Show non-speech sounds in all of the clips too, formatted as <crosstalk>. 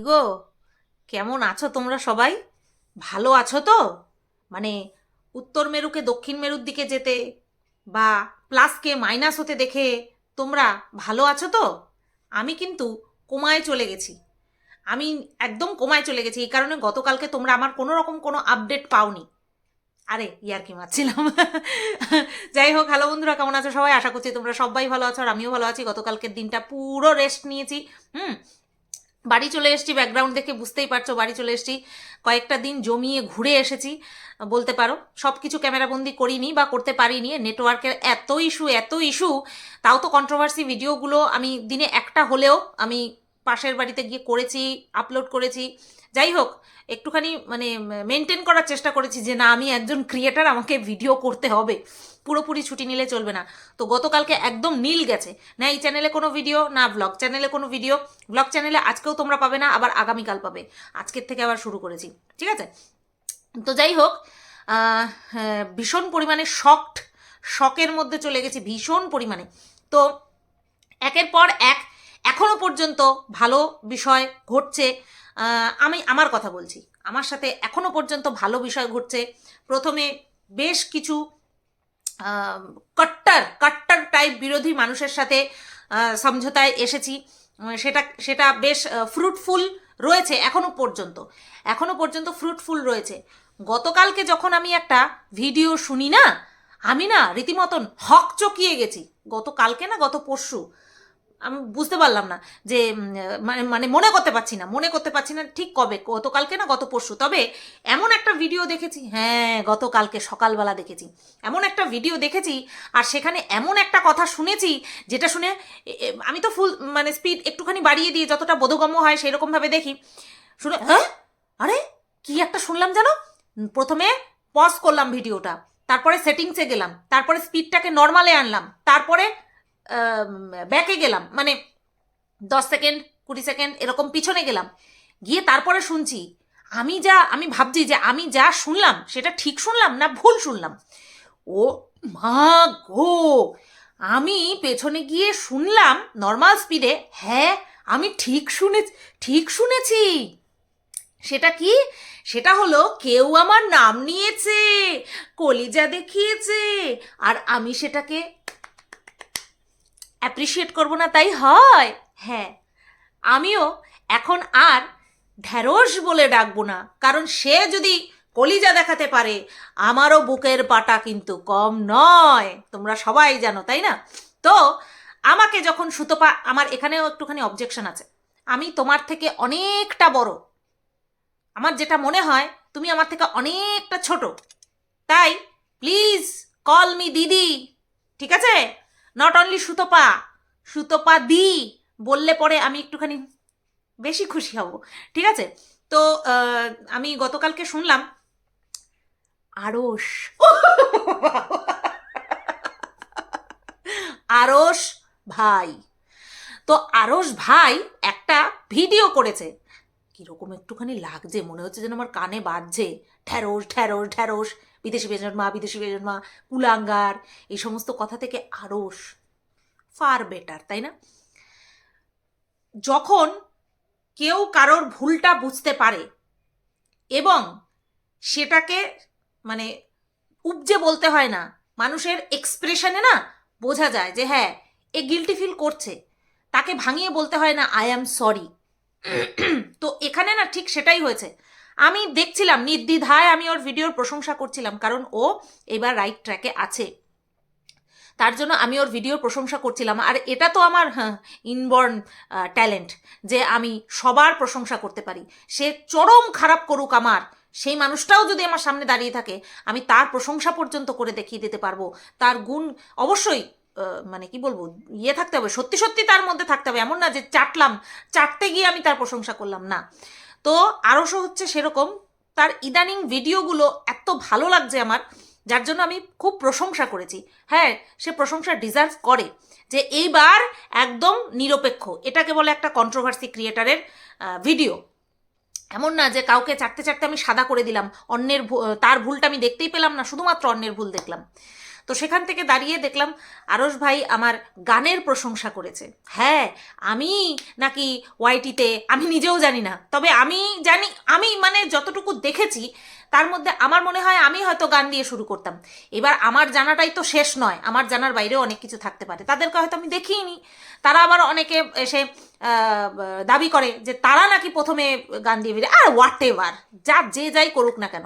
গো? কেমন আছো তোমরা সবাই? ভালো আছো তো? মানে উত্তর মেরুকে দক্ষিণ মেরুর দিকে যেতে বা প্লাসকে মাইনাস হতে দেখে তোমরা ভালো আছো তো? আমি কিন্তু কোমায় চলে গেছি। আমি একদম কোমায় চলে গেছি। এই কারণে গতকালকে তোমরা আমার কোনো রকম কোনো আপডেট পাওনি। আরে, ইয়ার কি মারছিলাম? <laughs> যাই হোক হ্যালো বন্ধুরা, কেমন আছো সবাই? আশা করছি তোমরা সবাই ভালো আছো আর আমিও ভালো আছি। গতকালকের দিনটা পুরো রেস্ট নিয়েছি। হুম বাড়ি চলে এসেছি ব্যাকগ্রাউন্ড দেখে বুঝতেই পারছ, বাড়ি চলে এসেছি। কয়েকটা দিন জমিয়ে ঘুরে এসেছি, বলতে পারো। সব কিছু ক্যামেরাবন্দি করিনি বা করতে পারিনি নেটওয়ার্কের এত ইস্যু এত ইস্যু তাও তো কন্ট্রোভার্সি ভিডিওগুলো আমি দিনে একটা হলেও আমি পাশের বাড়িতে গিয়ে করেছি আপলোড করেছি। যাই হোক একটুখানি মানে মেনটেন করার চেষ্টা করেছি যে না আমি একজন ক্রিয়েটার আমাকে ভিডিও করতে হবে। পুরোপুরি ছুটি নিলে চলবে না। তো গতকালকে একদম নীল গেছে। না এই চ্যানেলে কোনো ভিডিও না ব্লগ চ্যানেলে কোনো ভিডিও ব্লগ চ্যানেলে আজকেও তোমরা পাবে না আবার আগামীকাল পাবে। আজকের থেকে আবার শুরু করেছি। ঠিক আছে? তো যাই হোক হ্যাঁ, ভীষণ পরিমাণে শকড শকের মধ্যে চলে গেছি ভীষণ পরিমাণে। তো একের পর এক এখনও পর্যন্ত ভালো বিষয় ঘটছে আমি আমার কথা বলছি। আমার সাথে এখনও পর্যন্ত ভালো বিষয় ঘটছে। প্রথমে বেশ কিছু কট্টার কট্টার টাইপ বিরোধী মানুষের সাথে সমঝোতায় এসেছি। সেটা সেটা বেশ ফ্রুটফুল রয়েছে এখনও পর্যন্ত। এখনও পর্যন্ত ফ্রুটফুল রয়েছে। গতকালকে যখন আমি একটা ভিডিও শুনি না, আমি না রীতিমতন হক চকিয়ে গেছি। গতকালকে না, গত পরশু। আমি বুঝতে পারলাম না যে মানে মানে মনে করতে পারছি না মনে করতে পারছি না ঠিক কবে গতকালকে না গত পরশু। তবে এমন একটা ভিডিও দেখেছি হ্যাঁ গতকালকে সকালবেলা দেখেছি। এমন একটা ভিডিও দেখেছি আর সেখানে এমন একটা কথা শুনেছি যেটা শুনে আমি তো ফুল মানে স্পিড একটুখানি বাড়িয়ে দিয়ে যতটা বোধগম্য হয় সেই রকমভাবে দেখি। শুনে হ্যাঁ? আরে কি একটা শুনলাম জানো? প্রথমে পজ করলাম ভিডিওটা তারপরে সেটিংসে গেলাম তারপরে স্পিডটাকে নর্মালে আনলাম তারপরে ব্যাকে গেলাম। মানে দশ সেকেন্ড কুড়ি সেকেন্ড এরকম পিছনে গেলাম। গিয়ে তারপরে শুনছি, আমি যা, আমি ভাবছি যে আমি যা শুনলাম, সেটা ঠিক শুনলাম না ভুল শুনলাম? ও মা গো! আমি পেছনে গিয়ে শুনলাম নর্মাল স্পিডে হ্যাঁ আমি ঠিক শুনে, ঠিক শুনেছি। সেটা কি? সেটা হলো, কেউ আমার নাম নিয়েছে, কলিজা দেখিয়েছে, আর আমি সেটাকে অ্যাপ্রিসিয়েট করব না তাই হয়। হ্যাঁ আমিও এখন আর ঢ্যাঁড়স বলে ডাকবো না, কারণ সে যদি কলিজা দেখাতে পারে, আমারও বুকের পাটা কিন্তু কম নয়। তোমরা সবাই জানো, তাই না? তো আমাকে যখন সুতপা আমার এখানেও একটুখানি অবজেকশন আছে। আমি তোমার থেকে অনেকটা বড়। আমার যেটা মনে হয়, তুমি আমার থেকে অনেকটা ছোট। তাই প্লিজ কল মি দিদি, ঠিক আছে? নট অনলি সুতপা সুতপা দি, বললে পরে আমি একটুখানি বেশি খুশি হব, ঠিক আছে? তো আমি গতকালকে শুনলাম, আরস আরস ভাই, তো আরস ভাই একটা ভিডিও করেছে, কীরকম একটুখানি লাগছে, মনে হচ্ছে যেন আমার কানে বাজছে ঢ্যাঁড়স ঢ্যাঁড়স ঢ্যাঁড়স বিদেশি বেজন মা, বিদেশি বেজন মা, কুলাঙ্গার, এই সমস্ত কথা থেকে আরস ফার বেটার তাই না? যখন কেউ কারোর ভুলটা বুঝতে পারে এবং সেটাকে মানে উপজে বলতে হয় না, মানুষের এক্সপ্রেশনে না বোঝা যায় যে হ্যাঁ এ গিলটি ফিল করছে। তাকে ভাঙিয়ে বলতে হয় না আই অ্যাম সরি তো এখানে না ঠিক সেটাই হয়েছে। আমি দেখছিলাম, নির্দ্বিধায় আমি ওর ভিডিওর প্রশংসা করছিলাম, কারণ ও এবার রাইট ট্র্যাকে আছে। তার জন্য আমি ওর ভিডিওর প্রশংসা করছিলাম, আর এটা তো আমার ইনবর্ন ট্যালেন্ট যে আমি সবার প্রশংসা করতে পারি। সে চরম খারাপ করুক আমার, সেই মানুষটাও যদি আমার সামনে দাঁড়িয়ে থাকে, আমি তার প্রশংসা পর্যন্ত করে দেখিয়ে দিতে পারব। তার গুণ অবশ্যই মানে কি বলব ইয়ে থাকতে হবে, সত্যি সত্যি তার মধ্যে থাকতে হবে, এমন না যে চাটলাম, চাটতে গিয়ে আমি তার প্রশংসা করলাম, না। তো আরশো হচ্ছে সেরকম। তার ইদানিং ভিডিওগুলো এত ভালো লাগছে আমার, যার জন্য আমি খুব প্রশংসা করেছি। হ্যাঁ সে প্রশংসা ডিজার্ভ করে যে এইবার একদম নিরপেক্ষ, এটাকে বলে একটা কন্ট্রোভার্সি ক্রিয়েটারের ভিডিও এমন না যে কাউকে চাটতে চাটতে আমি সাদা করে দিলাম, অন্যের তার ভুলটা আমি দেখতেই পেলাম না, শুধুমাত্র অন্যের ভুল দেখলাম। তো সেখান থেকে দাঁড়িয়ে দেখলাম আরস ভাই আমার গানের প্রশংসা করেছে। হ্যাঁ আমি নাকি ওয়াইটিতে, আমি নিজেও জানি না, তবে আমি জানি, আমি মানে যতটুকু দেখেছি, তার মধ্যে আমার মনে হয় আমি হয়তো গান দিয়ে শুরু করতাম। এবার আমার জানাটাই তো শেষ নয়, আমার জানার বাইরেও অনেক কিছু থাকতে পারে, তাদেরকে হয়তো আমি দেখিনি। তারা আবার অনেকে এসে দাবি করে যে তারা নাকি প্রথমে গান দিয়ে ভিডিও আর হোয়াট এভার যা যে যাই করুক না কেন।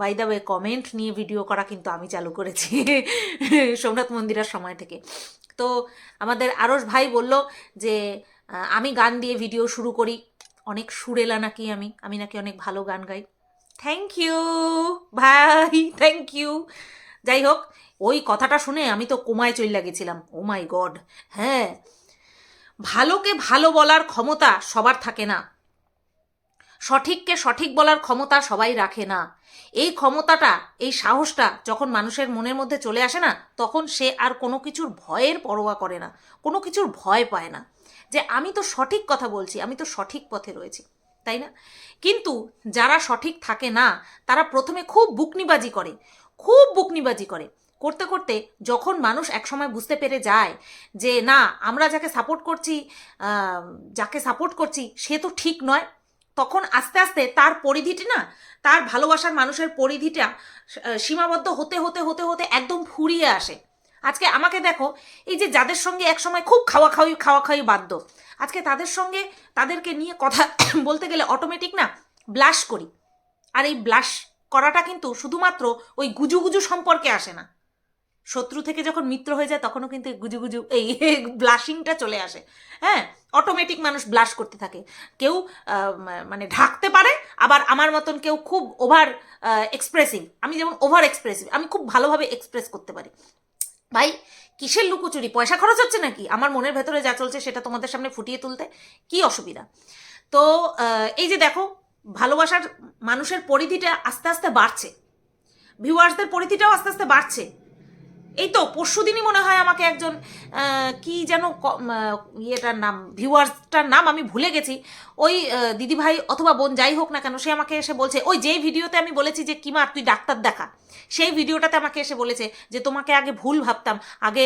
বাই দ্য ওয়ে কমেন্ট নিয়ে ভিডিও করা কিন্তু আমি চালু করেছি <laughs> সোমনাথ মন্দিরের সময় থেকে। তো আমাদের আরস ভাই বলল যে আমি গান দিয়ে ভিডিও শুরু করি। অনেক সুরেলা নাকি আমি। আমি নাকি অনেক ভালো গান গাই। থ্যাংক ইউ ভাই থ্যাংক ইউ যাই হোক, ওই কথাটা শুনে আমি তো কোমায় চলে গেছিলাম। ও মাই গড হ্যাঁ। ভালোকে ভালো বলার ক্ষমতা সবার থাকে না। সঠিককে সঠিক বলার ক্ষমতা সবাই রাখে না। এই ক্ষমতাটা, এই সাহসটা যখন মানুষের মনের মধ্যে চলে আসে না, তখন সে আর কোনো কিছুর ভয়ের পরোয়া করে না, কোনো কিছুর ভয় পায় না যে, আমি তো সঠিক কথা বলছি, আমি তো সঠিক পথে রয়েছি। তাই না? কিন্তু যারা সঠিক থাকে না, তারা প্রথমে খুব বুকনিবাজি করে, খুব বুকনিবাজি করে। করতে করতে যখন মানুষ একসময় বুঝতে পেরে যায় যে, না, আমরা যাকে সাপোর্ট করছি যাকে সাপোর্ট করছি, সে তো ঠিক নয়। তখন আস্তে আস্তে তার পরিধিটি না, তার ভালোবাসার মানুষের পরিধিটা সীমাবদ্ধ হতে হতে হতে হতে একদম ফুরিয়ে আসে। আজকে আমাকে দেখো, এই যে যাদের সঙ্গে একসময় খুব খাওয়া খাওয়াই খাওয়া খাওয়ি বাধ্য, আজকে তাদের সঙ্গে তাদেরকে নিয়ে কথা <coughs> বলতে গেলে অটোমেটিক না ব্লাশ করি। আর এই ব্লাশ করাটা কিন্তু শুধুমাত্র ওই গুজু গুজু সম্পর্কে আসে না। শত্রু থেকে যখন মিত্র হয়ে যায়, তখনও কিন্তু গুজু গুজু, এই <laughs> ব্লাশিংটা চলে আসে। হ্যাঁ? অটোমেটিক মানুষ ব্লাশ করতে থাকে। কেউ মানে ঢাকতে পারে, আবার আমার মতন কেউ খুব ওভার এক্সপ্রেসিভ আমি যেমন ওভার এক্সপ্রেসিভ আমি খুব ভালোভাবে এক্সপ্রেস করতে পারি। ভাই, কিসের লুকোচুরি? পয়সা খরচ হচ্ছে নাকি? আমার মনের ভেতরে যা চলছে, সেটা তোমাদের সামনে ফুটিয়ে তুলতে কি অসুবিধা? তো এই যে দেখো, ভালোবাসার মানুষের পরিধিটা আস্তে আস্তে বাড়ছে। ভিউয়ার্সদের পরিধিটাও আস্তে আস্তে বাড়ছে। এই তো পরশু দিনই মনে হয় আমাকে একজন কি যেন ইয়েটার নাম, ভিউয়ার্সটার নাম আমি ভুলে গেছি। ওই দিদিভাই অথবা বোন যাই হোক না কেন, সে আমাকে এসে বলছে, ওই যেই ভিডিওতে আমি বলেছি যে কিমা তুই ডাক্তার দেখা, সেই ভিডিওটাতে আমাকে এসে বলেছে যে, তোমাকে আগে ভুল ভাবতাম, আগে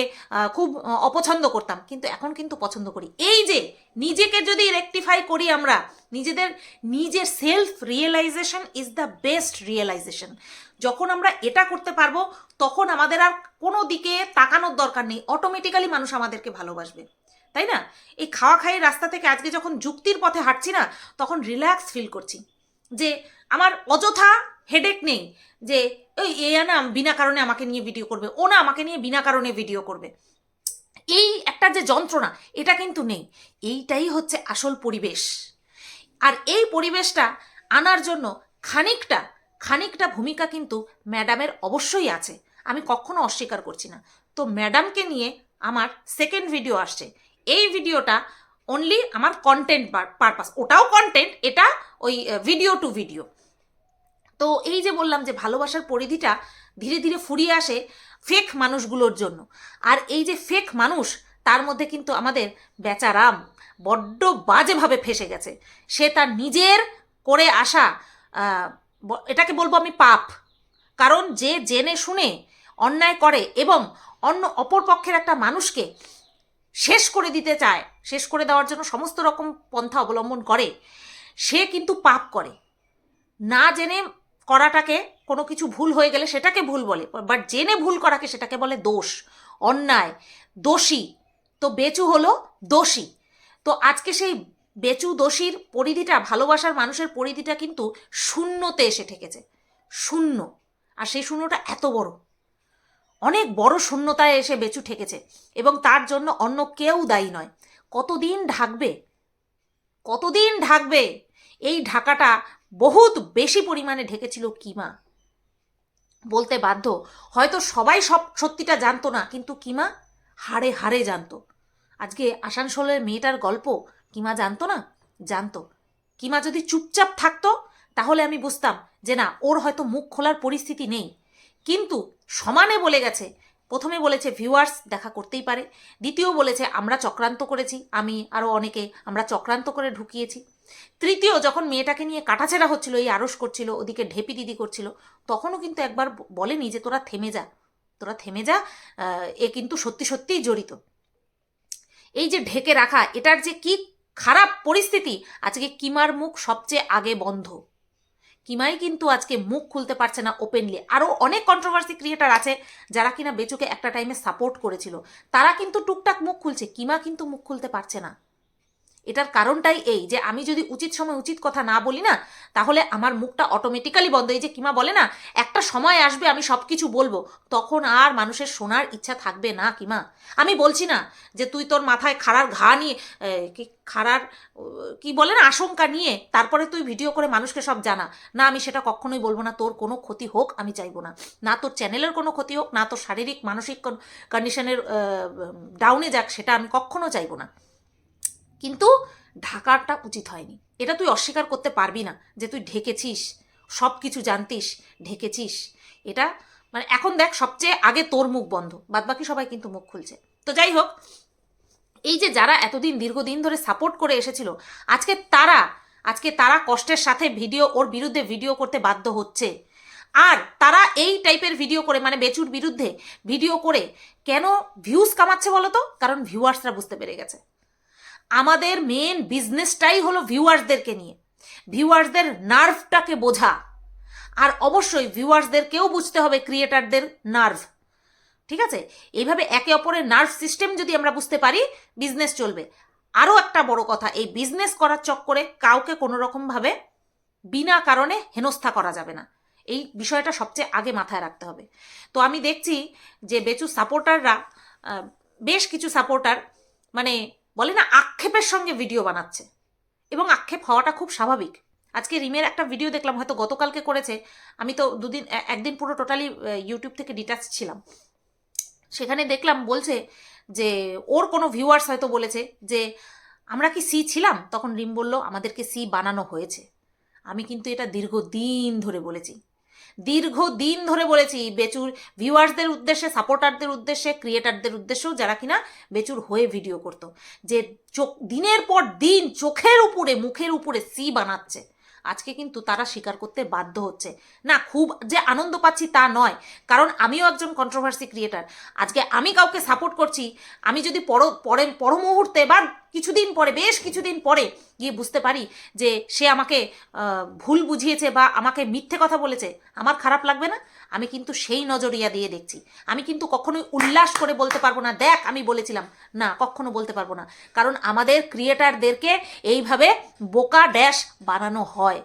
খুব, অপছন্দ করতাম, কিন্তু এখন কিন্তু পছন্দ করি। এই যে নিজেকে যদি রেকটিফাই করি আমরা, নিজেদের, নিজের self realization is the best realization যখন আমরা এটা করতে পারব, তখন আমাদের আর কোনো দিকে তাকানোর দরকার নেই। অটোমেটিক্যালি মানুষ আমাদেরকে ভালোবাসবে। তাই না? এই খাওয়া খাই রাস্তা থেকে আজকে যখন যুক্তির পথে হাঁটছি না, তখন রিল্যাক্স ফিল করছি। যে আমার অযথা হেডেক নেই। যে ওই এ না, বিনা কারণে আমাকে নিয়ে ভিডিও করবে। ও না, আমাকে নিয়ে বিনা কারণে ভিডিও করবে। এই একটা যে যন্ত্রণা, এটা কিন্তু নেই। এইটাই হচ্ছে আসল পরিবেশ। আর এই পরিবেশটা আনার জন্য খানিকটা খানিকটা ভূমিকা কিন্তু ম্যাডামের অবশ্যই আছে। আমি কখনো অস্বীকার করছি না। তো ম্যাডামকে নিয়ে আমার সেকেন্ড ভিডিও আসছে। এই ভিডিওটা অনলি আমার কন্টেন্ট পারপাস ওটাও কন্টেন্ট এটা ওই ভিডিও টু ভিডিও তো এই যে বললাম যে ভালোবাসার পরিধিটা ধীরে ধীরে ফুরিয়ে আসে ফেক মানুষগুলোর জন্য। আর এই যে ফেক মানুষ, তার মধ্যে কিন্তু আমাদের বেচারাম বড্ড বাজেভাবে ফেসে গেছে। সে তার নিজের করে আসা এটাকে বলব আমি পাপ। কারণ যে জেনে শুনে অন্যায় করে এবং অন্য অপর পক্ষের একটা মানুষকে শেষ করে দিতে চায়, শেষ করে দেওয়ার জন্য সমস্ত রকম পন্থা অবলম্বন করে, সে কিন্তু পাপ করে। না জেনে করাটাকে কোনো কিছু ভুল হয়ে গেলে সেটাকে ভুল বলে। বাট জেনে ভুল করাকে সেটাকে বলে দোষ, অন্যায়, দোষী। তো বেচু হলো দোষী। তো আজকে সেই বেচু দোষীর পরিধিটা, ভালোবাসার মানুষের পরিধিটা কিন্তু শূন্যতে এসে ঠেকেছে। শূন্য। আর সেই শূন্যটা এত বড়। অনেক বড় শূন্যতায় এসে বেচু ঠেকেছে। এবং তার জন্য অন্য কেউ দায়ী নয়। কতদিন ঢাকবে? কতদিন ঢাকবে? এই ঢাকাটা বহুত বেশি পরিমাণে ঢেকেছিল কিমা। বলতে বাধ্য, হয়তো সবাই সব সত্যিটা জানতো না, কিন্তু কিমা হাড়ে হাড়ে জানতো। আজকে আসানসোলের মেয়েটার গল্প কিমা জানতো না? জানতো। কিমা যদি চুপচাপ থাকতো, তাহলে আমি বুঝতাম যে না, ওর হয়তো মুখ খোলার পরিস্থিতি নেই। কিন্তু সমানে বলে গেছে প্রথমে বলেছে ভিউয়ার্স দেখা করতেই পারে। দ্বিতীয় বলেছে, আমরা চক্রান্ত করেছি। আমি আরও অনেকে, আমরা চক্রান্ত করে ঢুকিয়েছি। তৃতীয়, যখন মেয়েটাকে নিয়ে কাটাছেড়া হচ্ছিল, এই আড়স করছিল, ওদিকে ঢেপি দিদি করছিল, তখনও কিন্তু একবার বলেনি যে, তোরা থেমে যা, তোরা থেমে যা এ কিন্তু সত্যি সত্যিই জড়িত। এই যে ঢেকে রাখা, এটার যে কি খারাপ পরিস্থিতি, আজকে কিমার মুখ সবচেয়ে আগে বন্ধ। কিমাই কিন্তু আজকে মুখ খুলতে পারছে না ওপেনলি আরও অনেক কন্ট্রোভার্সি ক্রিয়েটার আছে যারা কিনা বেচুকে একটা টাইমে সাপোর্ট করেছিল। তারা কিন্তু টুকটাক মুখ খুলছে, কিমা কিন্তু মুখ খুলতে পারছে না। এটার কারণটাই এই যে আমি যদি উচিত সময় উচিত কথা না বলি না, তাহলে আমার মুখটা অটোমেটিক্যালি বন্ধ। এই যে কিমা বলে না, একটা সময় আসবে আমি সব কিছু বলব, তখন আর মানুষের শোনার ইচ্ছা থাকবে না কিমা। আমি বলছি না যে তুই তোর মাথায় খাড়ার ঘা নিয়ে কি খাড়ার কি বলে না, আশঙ্কা নিয়ে তারপরে তুই ভিডিও করে মানুষকে সব জানা। না, আমি সেটা কখনোই বলব না, তোর কোনো ক্ষতি হোক, আমি চাইব না। না, তোর চ্যানেলের কোনো ক্ষতি হোক, না, তোর শারীরিক, মানসিক কন্ডিশনের ডাউনে যাক, সেটা আমি কখনো চাইব না। কিন্তু ঢাকাটা উচিত হয়নি। এটা তুই অস্বীকার করতে পারবি না যে তুই ঢেকেছিস সব কিছু জানতিস, ঢেকেছিস। এটা মানে এখন দেখ সবচেয়ে আগে তোর মুখ বন্ধ, বাদবাকি সবাই কিন্তু মুখ খুলছে। তো যাই হোক, এই যে যারা এতদিন দীর্ঘদিন ধরে সাপোর্ট করে এসেছিল, আজকে তারা আজকে তারা কষ্টের সাথে ভিডিও ওর বিরুদ্ধে ভিডিও করতে বাধ্য হচ্ছে। আর তারা এই টাইপের ভিডিও করে মানে বেচুর বিরুদ্ধে ভিডিও করে কেন ভিউজ কামাচ্ছে বলো তো কারণ ভিউয়ার্সরা বুঝতে পেরে গেছে। আমাদের মেন বিজনেসটাই হলো ভিউয়ার্সদেরকে নিয়ে। ভিউয়ার্সদের নার্ভটাকে বোঝা। আর অবশ্যই ভিউয়ার্সদেরকেও বুঝতে হবে ক্রিয়েটারদের নার্ভ ঠিক আছে? এইভাবে একে অপরের নার্ভ সিস্টেম যদি আমরা বুঝতে পারি বিজনেস চলবে। আরও একটা বড় কথা, এই বিজনেস করার চক্করে কাউকে কোনো রকমভাবে বিনা কারণে হেনস্থা করা যাবে না। এই বিষয়টা সবচেয়ে আগে মাথায় রাখতে হবে। তো আমি দেখছি যে বেচু সাপোর্টাররা বেশ কিছু সাপোর্টার মানে বলে না, আক্ষেপের সঙ্গে ভিডিও বানাচ্ছে। এবং আক্ষেপ হওয়াটা খুব স্বাভাবিক। আজকে রিমের একটা ভিডিও দেখলাম, হয়তো গতকালকে করেছে। আমি তো দুদিন একদিন পুরো টোটালি ইউটিউব থেকে ডিটাচ ছিলাম। সেখানে দেখলাম, বলছে যে, ওর কোনো ভিউয়ার্স হয়তো বলেছে যে, আমরা কি সি ছিলাম? তখন রিম বলল, আমাদেরকে সি বানানো হয়েছে। আমি কিন্তু এটা দীর্ঘদিন ধরে বলেছি। দীর্ঘদিন ধরে বলেছি বেচুর ভিউয়ার্সদের উদ্দেশ্যে সাপোর্টারদের উদ্দেশ্যে ক্রিয়েটারদের উদ্দেশ্যেও যারা কিনা বেচুর হয়ে ভিডিও করতো। যে চোখ, দিনের পর দিন চোখের উপরে, মুখের উপরে সি বানাচ্ছে। আজকে কিন্তু তারা স্বীকার করতে বাধ্য হচ্ছে। না, খুব যে আনন্দ পাচ্ছি তা নয়, কারণ আমিও একজন কন্ট্রোভার্সি ক্রিয়েটার আজকে আমি কাউকে সাপোর্ট করছি, আমি যদি পর পরে পর মুহূর্তে বা কিছুদিন পরে, বেশ কিছুদিন পরে গিয়ে বুঝতে পারি যে সে আমাকে ভুল বুঝিয়েছে বা আমাকে মিথ্যে কথা বলেছে। আমার খারাপ লাগবে না। আমি কিন্তু সেই নজরিয়া দিয়ে দেখছি। আমি কিন্তু কখনোই উল্লাস করে বলতে পারব না, দেখ, আমি বলেছিলাম। না, কখনো বলতে পারব না। কারণ আমাদের ক্রিয়েটারদেরকে এইভাবে বোকা ড্যাশ বানানো হয়।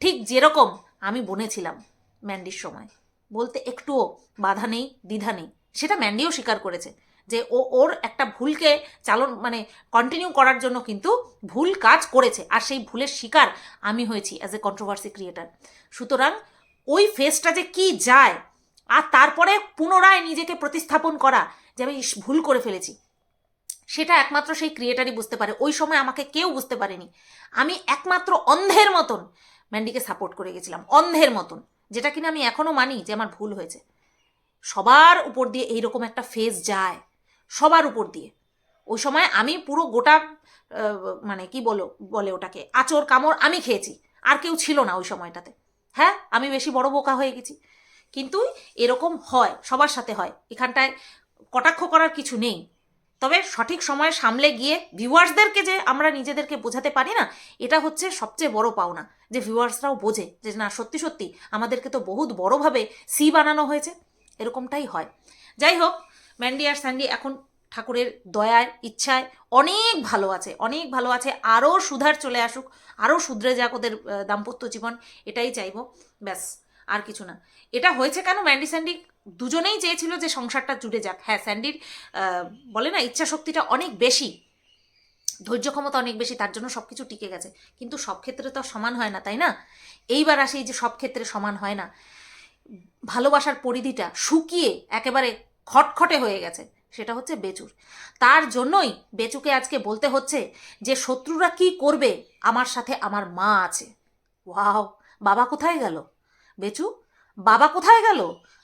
ঠিক যেরকম আমি বনেছিলাম ম্যান্ডির সময়। বলতে একটুও বাধা নেই, দ্বিধা নেই। সেটা ম্যান্ডিও স্বীকার করেছে। যে ও, ওর একটা ভুলকে চালন মানে কন্টিনিউ করার জন্য কিন্তু ভুল কাজ করেছে। আর সেই ভুলের শিকার আমি হয়েছি অ্যাজ এ কন্ট্রোভার্সি ক্রিয়েটার সুতরাং ওই ফেসটা যে কি যায়, আর তারপরে পুনরায় নিজেকে প্রতিস্থাপন করা যে আমি ভুল করে ফেলেছি, সেটা একমাত্র সেই ক্রিয়েটারই বুঝতে পারে। ওই সময় আমাকে কেউ বুঝতে পারেনি। আমি একমাত্র অন্ধের মতন ম্যান্ডিকে সাপোর্ট করে গেছিলাম। অন্ধের মতন, যেটা কিনা আমি এখনও মানি যে আমার ভুল হয়েছে। সবার উপর দিয়ে এইরকম একটা ফেজ যায়। সবার উপর দিয়ে। ওই সময় আমি পুরো গোটা মানে কি বলো, বলে ওটাকে, আচর কামড় আমি খেয়েছি, আর কেউ ছিল না ওই সময়টাতে। হ্যাঁ আমি বেশি বড় বোকা হয়ে গেছি। কিন্তু এরকম হয়, সবার সাথে হয়। এখানটায় কটাক্ষ করার কিছু নেই। তবে সঠিক সময়ে সামলে গিয়ে ভিউয়ার্সদেরকে যে আমরা নিজেদেরকে বোঝাতে পারি না, এটা হচ্ছে সবচেয়ে বড় পাওনা। যে ভিউয়ার্সরাও বোঝে যে, না, সত্যি সত্যি, আমাদেরকে তো বহুত বড়ভাবে সি বানানো হয়েছে। এরকমটাই হয়। যাই হোক ম্যান্ডি আর স্যান্ডি এখন ঠাকুরের দয়ায় ইচ্ছায় অনেক ভালো আছে, অনেক ভালো আছে আরও সুধার চলে আসুক আরও শুধরে যাক ওদের দাম্পত্য জীবন, এটাই চাইব, ব্যাস, আর কিছু না। এটা হয়েছে কেন? ম্যান্ডি স্যান্ডি দুজনেই চেয়েছিল যে সংসারটা জুড়ে যাক। হ্যাঁ স্যান্ডির বলে না ইচ্ছা শক্তিটা অনেক বেশি, ধৈর্য ক্ষমতা অনেক বেশি, তার জন্য সব কিছু টিকে গেছে। কিন্তু সব ক্ষেত্রে তো সমান হয় না, তাই না? এইবার আসি যে সব ক্ষেত্রে সমান হয় না। ভালোবাসার পরিধিটা শুকিয়ে একেবারে খটখটে হয়ে গেছে, সেটা হচ্ছে বেচুর। তার জন্যই বেচুকে আজকে বলতে হচ্ছে যে, শত্রুরা কি করবে? আমার সাথে আমার মা আছে। ওয়াও, বাবা কোথায় গেল? বেচু, বাবা কোথায় গেল?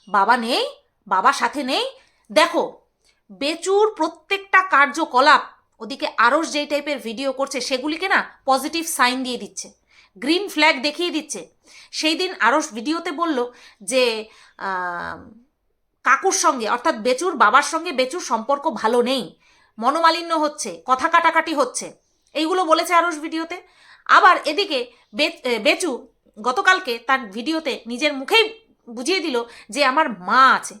বাবা নেই, বাবা সাথে নেই। দেখো, বেচুর প্রত্যেকটা কার্যকলাপ, ওদিকে আরস যেই টাইপের ভিডিও করছে, সেগুলিকে না পজিটিভ সাইন দিয়ে দিচ্ছে, গ্রিন ফ্ল্যাগ দেখিয়ে দিচ্ছে। সেই দিন আরস ভিডিওতে বলল যে কাকুর সঙ্গে, অর্থাৎ বেচুর বাবার সঙ্গে বেচুর সম্পর্ক ভালো নেই। মনোমালিন্য হচ্ছে, কথা কাটাকাটি হচ্ছে। এইগুলো বলেছে আরস ভিডিওতে। আবার এদিকে বেচু গতকালকে তার ভিডিওতে নিজের মুখেই বুঝিয়ে দিল যে আমার মা আছে।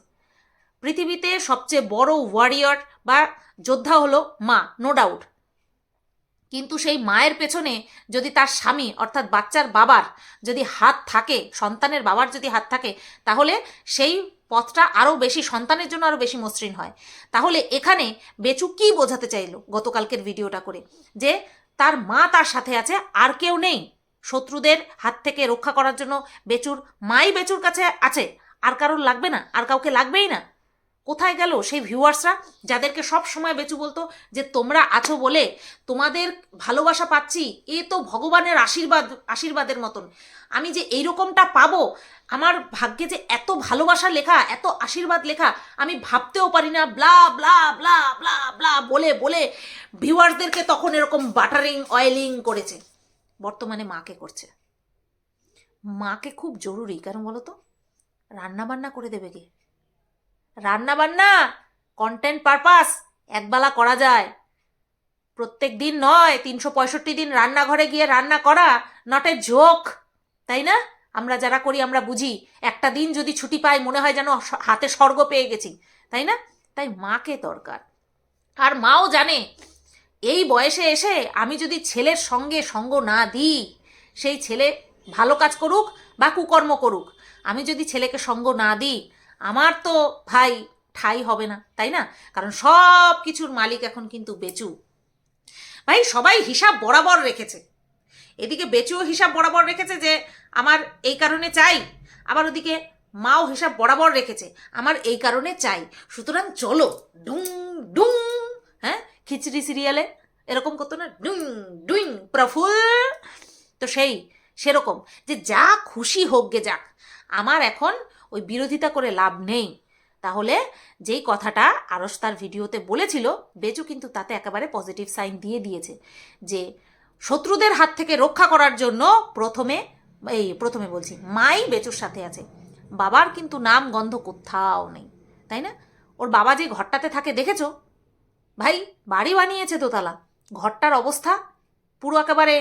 পৃথিবীতে সবচেয়ে বড় ওয়ারিয়র বা যোদ্ধা হলো মা নো ডাউট কিন্তু সেই মায়ের পেছনে যদি তার স্বামী, অর্থাৎ বাচ্চার বাবার যদি হাত থাকে, সন্তানের বাবার যদি হাত থাকে, তাহলে সেই পথটা আরও বেশি, সন্তানের জন্য আরও বেশি মসৃণ হয়। তাহলে এখানে বেচু কি বোঝাতে চাইলো গতকালকের ভিডিওটা করে? যে তার মা তার সাথে আছে, আর কেউ নেই। শত্রুদের হাত থেকে রক্ষা করার জন্য বেচুর, মাই বেচুর কাছে আছে। আর কারোর লাগবে না, আর কাউকে লাগবেই না। কোথায় গেল সেই ভিউয়ার্সরা? যাদেরকে সব সময় বেচু বলতো যে, তোমরা আছো বলে তোমাদের ভালোবাসা পাচ্ছি, এ তো ভগবানের আশীর্বাদ, আশীর্বাদের মতন। আমি যে এইরকমটা পাবো, আমার ভাগ্যে যে এত ভালোবাসা লেখা, এত আশীর্বাদ লেখা, আমি ভাবতেও পারি না, blah blah blah blah blah, বলে বলে ভিউয়ার্সদেরকে তখন এরকম বাটারিং, অয়েলিং করেছে। বর্তমানে মাকে করছে। মাকে খুব জরুরি, কেন বলো তো? রান্না বান্না করে দেবে কে? রান্না বান্না কন্টেন্ট পারপাস একবেলা করা যায়। প্রত্যেক দিন নয়, তিনশো পঁয়ষট্টি দিন রান্নাঘরে গিয়ে রান্না করা নট এ জোক তাই না? আমরা যারা করি, আমরা বুঝি। একটা দিন যদি ছুটি পাই, মনে হয় যেন হাতে স্বর্গ পেয়ে গেছি, তাই না? তাই মাকে দরকার। আর মাও জানে, এই বয়সে এসে আমি যদি ছেলের সঙ্গে সঙ্গ না দিই, সেই ছেলে ভালো কাজ করুক বা কুকর্ম করুক, আমি যদি ছেলেকে সঙ্গ না দিই আমার তো ভাই ঠাই হবে না, তাই না? কারণ সব কিছুর মালিক এখন কিন্তু বেচু। ভাই, সবাই হিসাব বরাবর রেখেছে। এদিকে বেচুও হিসাব বরাবর রেখেছে যে আমার এই কারণে চাই, আবার ওদিকে মাও হিসাব বরাবর রেখেছে, আমার এই কারণে চাই। সুতরাং চলো, ডুং ডুং হ্যাঁ? খিচড়ি সিরিয়ালে এরকম করতো না? ডুং, ডুইং, প্রফুল। তো সেই, সেরকম। যে যা খুশি হোক গে যাক, আমার এখন ওই বিরোধিতা করে লাভ নেই। তাহলে যেই কথাটা আরস তার ভিডিওতে বলেছিল বেচু কিন্তু তাতে একেবারে পজিটিভ সাইন দিয়ে দিয়েছে যে শত্রুদের হাত থেকে রক্ষা করার জন্য প্রথমে, এই প্রথমে বলছি, মাই বেচুর সাথে আছে। বাবার কিন্তু নাম গন্ধ কোথাও নেই, তাই না? ওর বাবা যে ঘরটাতে থাকে, দেখেছ? ভাই, বাড়ি বানিয়েছে দোতলা। ঘরটার অবস্থা পুরো একেবারে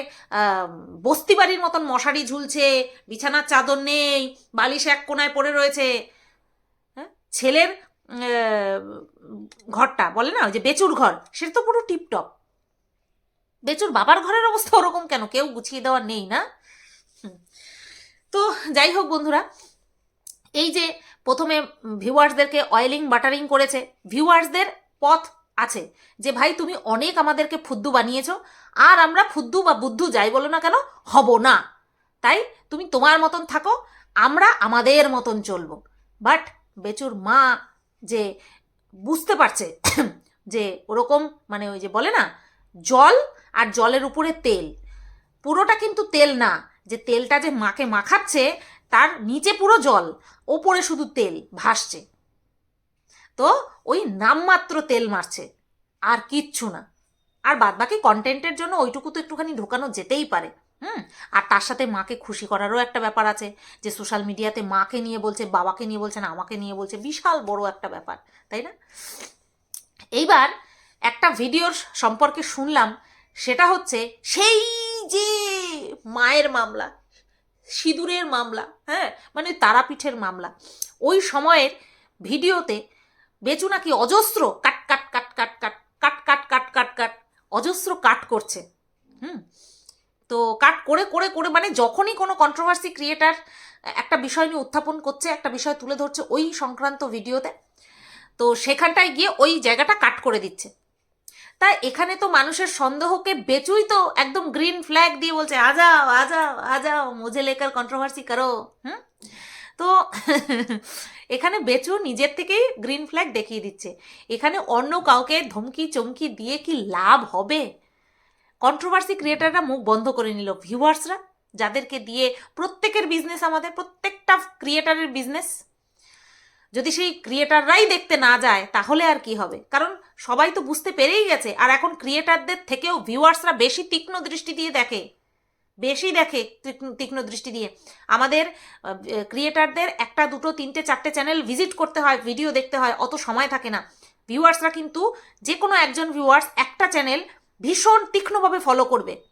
বস্তি বাড়ির মতন মশারি ঝুলছে, বিছানার চাদর নেই, বালিশ এক কোনায় পড়ে রয়েছে। হ্যাঁ? ছেলের ঘরটা, বলে না? ওই যে বেচুর ঘর, সেটা তো পুরো টিপটপ। বেচুর বাবার ঘরের অবস্থা ওরকম কেন? কেউ গুছিয়ে দেওয়া নেই না? তো যাই হোক বন্ধুরা, এই যে প্রথমে ভিউয়ার্সদেরকে অয়েলিং বাটারিং করেছে ভিউয়ার্সদের পথ আছে। যে ভাই, তুমি অনেক আমাদেরকে ফুদ্দু বানিয়েছো, আর আমরা ফুদ্দু বা বুদ্ধু যাই বলো না কেন, হব না। তাই তুমি তোমার মতন থাকো, আমরা আমাদের মতন চলবো। বাট বেচুর মা যে বুঝতে পারছে <clears throat> যে ওরকম মানে ওই যে বলে না, জল আর জলের উপরে তেল। পুরোটা কিন্তু তেল না, যে তেলটা যে মাকে মাখাচ্ছে, তার নিচে পুরো জল, ওপরে শুধু তেল ভাসছে। তো ওই নামমাত্র তেল মারছে। আর কিচ্ছু না। আর বাদ বাকি কন্টেন্টের জন্য ওইটুকু তো একটুখানি ঢোকানো যেতেই পারে। হুম? আর তার সাথে মাকে খুশি করারও একটা ব্যাপার আছে। যে সোশ্যাল মিডিয়াতে মাকে নিয়ে বলছে, বাবাকে নিয়ে বলছে, না, আমাকে নিয়ে বলছে, বিশাল বড় একটা ব্যাপার, তাই না? এইবার একটা ভিডিওর সম্পর্কে শুনলাম, সেটা হচ্ছে সেই যে মায়ের মামলা, সিঁদুরের মামলা হ্যাঁ? মানে তারাপীঠের মামলা। ওই সময়ের ভিডিওতে বেচু নাকি অজস্র? কাট কাট কাট কাট কাট কাট কাট কাট কাট কাট। অজস্র কাট করছে। হুম? তো কাট করে করে করে মানে যখনই কোনো কন্ট্রোভার্সি ক্রিয়েটার একটা বিষয় নিয়ে উত্থাপন করছে, একটা বিষয় তুলে ধরছে ওই সংক্রান্ত ভিডিওতে, তো সেখানটায় গিয়ে ওই জায়গাটা কাট করে দিচ্ছে। তা এখানে তো মানুষের সন্দেহকে বেচুই তো একদম গ্রিন ফ্ল্যাগ দিয়ে বলছে, আ যাও আ যাও আ যাও মুঝে লেকার কন্ট্রোভার্সি করো। হুম? তো এখানে বেচু নিজের থেকেই গ্রিন ফ্ল্যাগ দেখিয়ে দিচ্ছে। এখানে অন্য কাউকে ধমকি, চমকি দিয়ে কি লাভ হবে? কন্ট্রোভার্সি ক্রিয়েটাররা মুখ বন্ধ করে নিল ভিউয়ার্সরা যাদেরকে দিয়ে প্রত্যেকের বিজনেস আমাদের, প্রত্যেকটা ক্রিয়েটারের বিজনেস যদি সেই ক্রিয়েটাররাই দেখতে না যায়, তাহলে আর কি হবে? কারণ সবাই তো বুঝতে পেরেই গেছে, আর এখন ক্রিয়েটারদের থেকেও ভিউয়ার্সরা বেশি তীক্ষ্ণ দৃষ্টি দিয়ে দেখে। বেশি দেখে তীক্ষ্ণ- দৃষ্টি দিয়ে। আমাদের ক্রিয়েটারদের একটা, দুটো, তিনটে, চারটে চ্যানেল ভিজিট করতে হয় ভিডিও দেখতে হয়, অত সময় থাকে না। ভিউয়ার্সরা কিন্তু যে কোনো একজন ভিউয়ার্স একটা চ্যানেল ভীষণ তীক্ষ্ণভাবে ফলো করবে।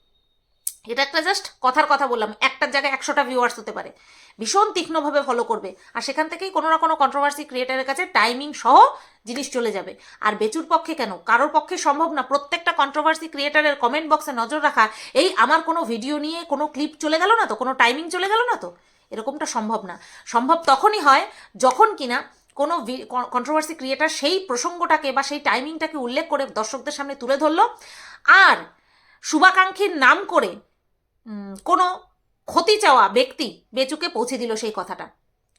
এটা একটা জাস্ট কথার কথা বললাম। একটার জায়গায় একশোটা ভিউয়ার্স হতে পারে। ভীষণ তীক্ষ্ণভাবে ফলো করবে। আর সেখান থেকেই কোনো না কোনো কন্ট্রোভার্সি ক্রিয়েটারের কাছে টাইমিং সহ জিনিস চলে যাবে। আর বেচুর পক্ষে কেন? কারোর পক্ষে সম্ভব না প্রত্যেকটা কন্ট্রোভার্সি ক্রিয়েটারের কমেন্ট বক্সে নজর রাখা। এই আমার কোনো ভিডিও নিয়ে কোনো ক্লিপ চলে গেল না তো? কোনো টাইমিং চলে গেল না তো? এরকমটা সম্ভব না। সম্ভব তখনই হয় যখন কিনা কোনো কন্ট্রোভার্সি ক্রিয়েটার সেই প্রসঙ্গটাকে বা সেই টাইমিংটাকে উল্লেখ করে দর্শকদের সামনে তুলে ধরলো। আর শুভাকাঙ্ক্ষীর নাম করে কোনো ক্ষতি চাওয়া ব্যক্তি বেচুকে পৌঁছে দিল সেই কথাটা।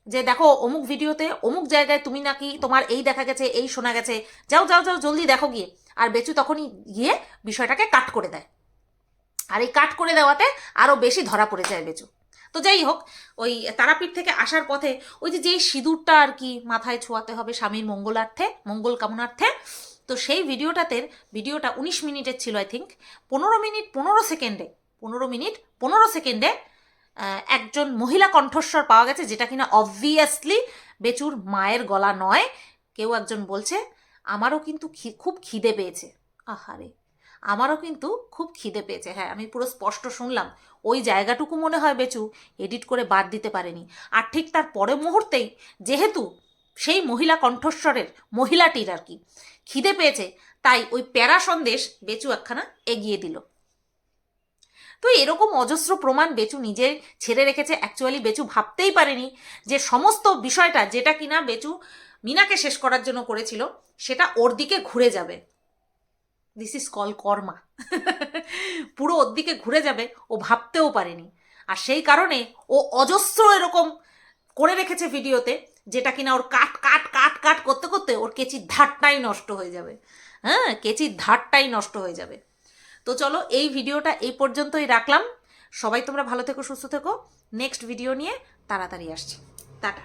যে দেখো, অমুক ভিডিওতে অমুক জায়গায় তুমি নাকি তোমার এই দেখা গেছে, এই শোনা গেছে, যাও যাও যাও, জলদি দেখো গিয়ে। আর বেচু তখনই গিয়ে বিষয়টাকে কাট করে দেয়। আর এই কাট করে দেওয়াতে আরও বেশি ধরা পড়ে যায় বেচু। তো যাই হোক, ওই তারাপীঠ থেকে আসার পথে ওই যে যেই সিঁদুরটা আর কি মাথায় ছোঁয়াতে হবে স্বামীর মঙ্গলার্থে, মঙ্গল কামনার্থে, তো সেই ভিডিওটাতে, ভিডিওটা উনিশ মিনিটের ছিল আই থিঙ্ক পনেরো মিনিট পনেরো সেকেন্ডে পনেরো মিনিট, পনেরো সেকেন্ডে একজন মহিলা কণ্ঠস্বর পাওয়া গেছে, যেটা কিনা অবভিয়াসলি বেচুর মায়ের গলা নয়। কেউ একজন বলছে, আমারও কিন্তু খুব খিদে পেয়েছে। আহারে, আমারও কিন্তু খুব খিদে পেয়েছে। হ্যাঁ আমি পুরো স্পষ্ট শুনলাম। ওই জায়গাটুকু মনে হয় বেচু এডিট করে বাদ দিতে পারেনি। আর ঠিক তার পরের মুহূর্তেই, যেহেতু সেই মহিলা কণ্ঠস্বরের, মহিলাটির আর কি, খিদে পেয়েছে, তাই ওই প্যারা সন্দেশ বেচু একখানা এগিয়ে দিল। তো এরকম অজস্র প্রমাণ বেচু নিজে ছেড়ে রেখেছে। অ্যাকচুয়ালি বেচু ভাবতেই পারেনি যে সমস্ত বিষয়টা যেটা কিনা বেচু মিনাকে শেষ করার জন্য করেছিল, সেটা ওর দিকে ঘুরে যাবে। দিস ইজ কল কর্মা। <laughs> পুরো ওর দিকে ঘুরে যাবে, ও ভাবতেও পারেনি। আর সেই কারণে ও অজস্র এরকম করে রেখেছে ভিডিওতে, যেটা কিনা ওর কাট কাট কাট কাট করতে করতে ওর কেচির ধারটাই নষ্ট হয়ে যাবে। হ্যাঁ কেচির ধারটাই নষ্ট হয়ে যাবে। তো চলো, এই ভিডিওটা এই পর্যন্তই রাখলাম। সবাই তোমরা ভালো থেকো, সুস্থ থেকো। নেক্সট ভিডিও নিয়ে তাড়াতাড়ি আসছি। টাটা।